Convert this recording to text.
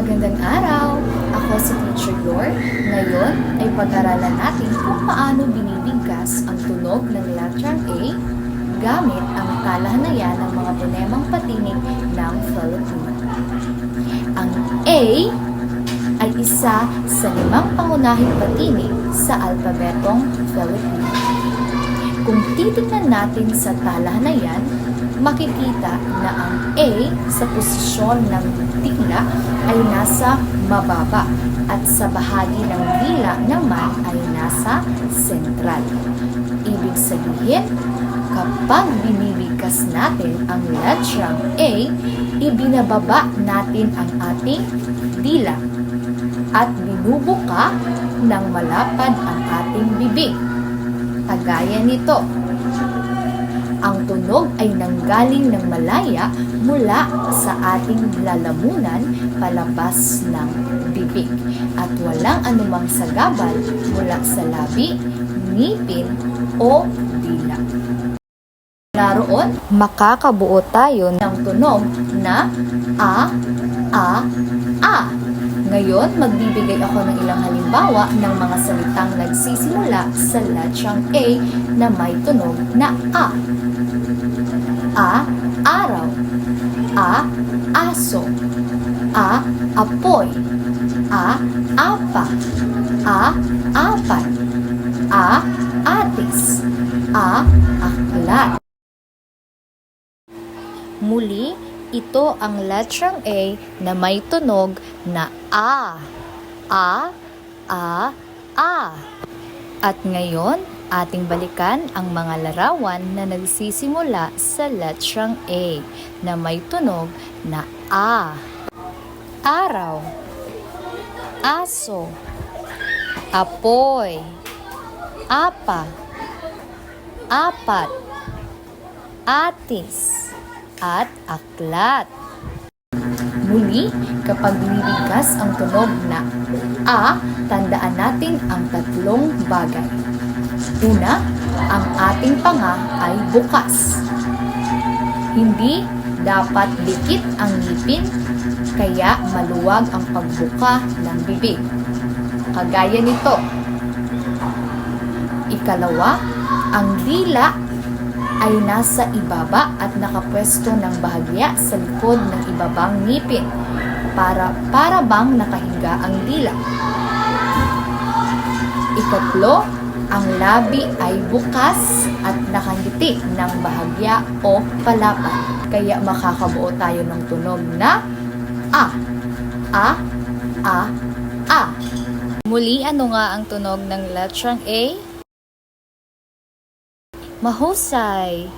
Magandang araw! Ako si Teacher Yor. Ngayon ay pag-aralan natin kung paano binibigkas ang tunog ng letrang A gamit ang talahanayan ng mga ponemang patinig ng Filipino. Ang A ay isa sa limang pangunahing patinig sa alpabetong Filipino. Kung titignan natin sa talahanayan, makikita na ang A sa posisyon ng tila ay nasa mababa at sa bahagi ng dila naman ay nasa sentral. Ibig sabihin, kapag binibigkas natin ang letrang A, ibinababa natin ang ating dila at binubuka ng malapad ang ating bibig. Kagaya nito, tunog ay nanggaling ng malaya mula sa ating lalamunan palabas ng bibig at walang anumang sagabal mula sa labi, ngipin o dila. Naroon, makakabuo tayo ng tunog na a, a, a. Ngayon, magbibigay ako ng ilang halimbawa ng mga salitang nagsisimula sa letrang A na may tunog na A. A. Araw A. Aso A. Apoy A. Apa A. Apat A. Atis A. Aklat Muli, ito ang letrang A na may tunog na A. A, A, A. At ngayon, ating balikan ang mga larawan na nagsisimula sa letrang A na may tunog na A. Araw, aso, apoy, apa, apat, atis, at aklat. Muli, kapag binibigkas ang tunog na A, tandaan natin ang tatlong bagay. Una, ang ating panga ay bukas. Hindi dapat dikit ang ngipin, kaya maluwag ang pagbuka ng bibig. Kagaya nito. Ikalawa, ang dila ay nasa ibaba at nakapwesto ng bahagya sa likod ng ibabang ngipin para para bang nakahiga ang dila. Ikatlo, ang labi ay bukas at nakangiti ng bahagya o palapan. Kaya makakabuo tayo ng tunog na A. A. A. A. Muli, ano nga ang tunog ng letrang A? Mahusay!